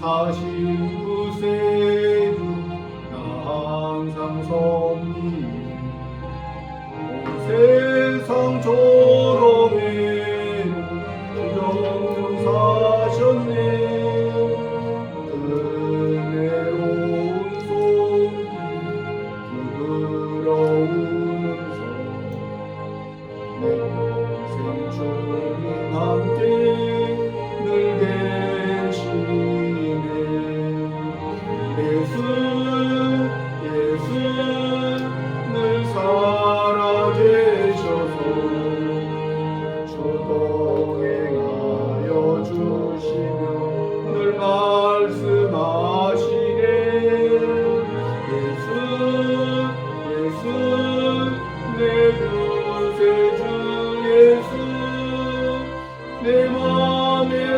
하신 구세주 나 항상 섭니 온 세상 조롱에 부정중 사셨네. 은혜로운 손길 부드러운 음성 내 평생 주님 함께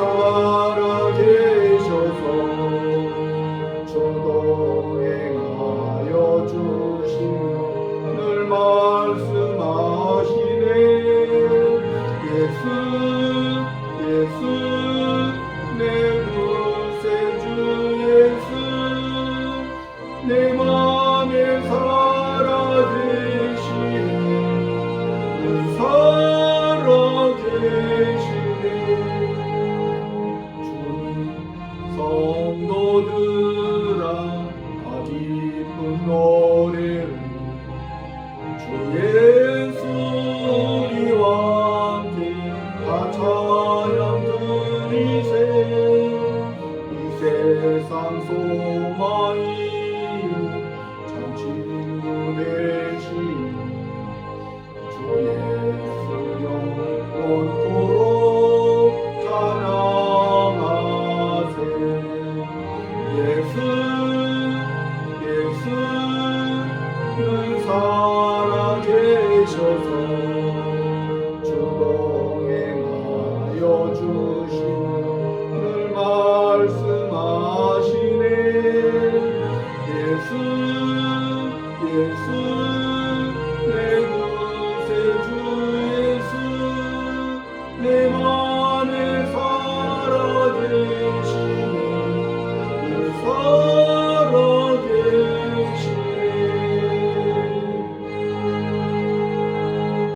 살아계셔서 주동행하여 주시며 늘 말씀하시네. 내 구세주 예수 내 세상 소망이요 참 친구 되시 주 예수 영원토록 찬양하세. 예수 예수 늘 살아계셔서 주동행하여 주시며